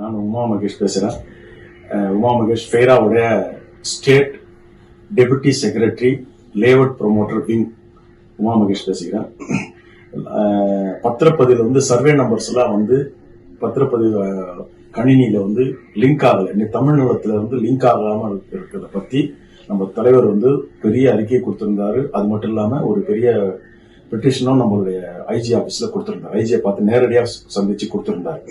நான் உமா மகேஷ் பேசுகிறேன் Uma Mahesh ஃபேராவுடைய state deputy secretary layout promoter wing Uma Mahesh பேசுகிறேன் பத்திரப்பதிவில் வந்து சர்வே நம்பர்ஸ்லாம் வந்து பத்திரப்பதிவு கணினியில் வந்து லிங்க் ஆகலை. இன்னைக்கு தமிழ் வந்து லிங்க் ஆகாமல் இருக்கிறத பற்றி நம்ம தலைவர் வந்து பெரிய அறிக்கையை கொடுத்துருந்தாரு. அது மட்டும் இல்லாமல் ஒரு பெரிய பெட்டிஷனும் நம்மளுடைய ஐஜி ஆஃபீஸில் கொடுத்துருந்தார். ஐஜியை பார்த்து நேரடியாக சந்திச்சு கொடுத்துருந்தாரு.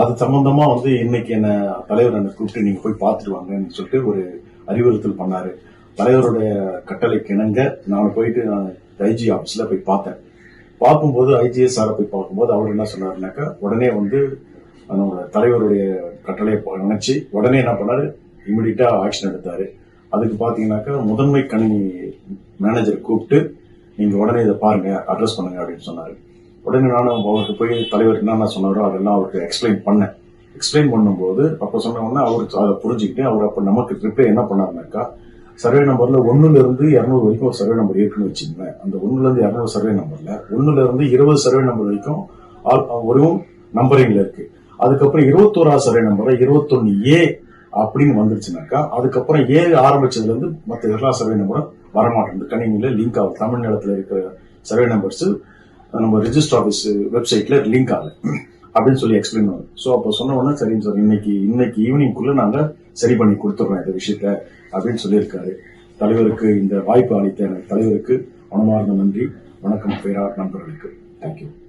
அது சம்பந்தமா வந்து இன்னைக்கு என்ன தலைவர் என்ன கூப்பிட்டு நீங்க போய் பார்த்துட்டு வாங்கன்னு சொல்லிட்டு ஒரு அறிவுறுத்தல் பண்ணாரு. தலைவருடைய கட்டளைக்கு இணங்க நான் போயிட்டு நான் ஐஜி ஆபீஸ்ல போய் பார்த்தேன். பார்க்கும்போது ஐஜிஎஸ் சாரை போய் பார்க்கும்போது அவர் என்ன சொன்னாருனாக்கா உடனே வந்து நம்மளோட தலைவருடைய கட்டளையை நினைச்சு உடனே என்ன பண்ணாரு? இமிடியட்டா ஆக்ஷன் எடுத்தாரு. அதுக்கு பாத்தீங்கன்னாக்கா முதன்மை கணினி மேனேஜர் கூப்பிட்டு நீங்க உடனே இதை பாருங்க அட்ரஸ் பண்ணுங்க அப்படின்னு சொன்னாரு. உடனே நானும் அவருக்கு போய் தலைவர் என்னென்ன சொன்னாரோ அதெல்லாம் அவருக்கு எக்ஸ்பிளைன் பண்ணேன். எக்ஸ்பிளைன் பண்ணும்போது அப்போ சொன்ன உடனே அவருக்கு அதை புரிஞ்சுக்கிட்டு அவர் அப்போ நமக்கு ட்ரிப்பே என்ன பண்ணாருனாக்கா சர்வே நம்பர்ல ஒன்னுல இருந்து இரநூறு வரைக்கும் ஒரு சர்வே நம்பர் இருக்குன்னு வச்சுக்கோங்களேன். அந்த ஒன்னுல இருந்து இரநூறு சர்வே நம்பர்ல ஒன்னுல இருந்து இருபது சர்வே நம்பர் வரைக்கும் ஆல்- ஒரு நம்பரிங்ல இருக்கு. அதுக்கப்புறம் இருபத்தோராவது சர்வே நம்பர் இருபத்தொன்னு ஏ அப்படின்னு வந்துருச்சுனாக்கா அதுக்கப்புறம் ஏ ஆரம்பிச்சதுல இருந்து மற்ற எல்லா சர்வே நம்பரும் வரமாட்டேங்குது. கணினியில லிங்க் ஆகும் தமிழ் இருக்கிற சர்வே நம்பர்ஸ் நம்ம ரிஜிஸ்டர் ஆஃபீஸ் வெப்சைட்ல லிங்க் ஆகல. அப்படின்னு சொல்லி எக்ஸ்பிளைன் பண்ணுவோம் ஸோ அப்போ சொன்ன உடனே சரிங்க சார் இன்னைக்கு இன்னைக்கு ஈவினிங்குள்ள நாங்க சரி பண்ணி கொடுத்துட்றோம் இந்த விஷயத்த அப்படின்னு சொல்லியிருக்காரு. தலைவருக்கு இந்த வாய்ப்பு அளித்த எனக்கு தலைவருக்கு மனமார்ந்த நன்றி. வணக்கம் பேரா நண்பர்களுக்கு. தேங்க்யூ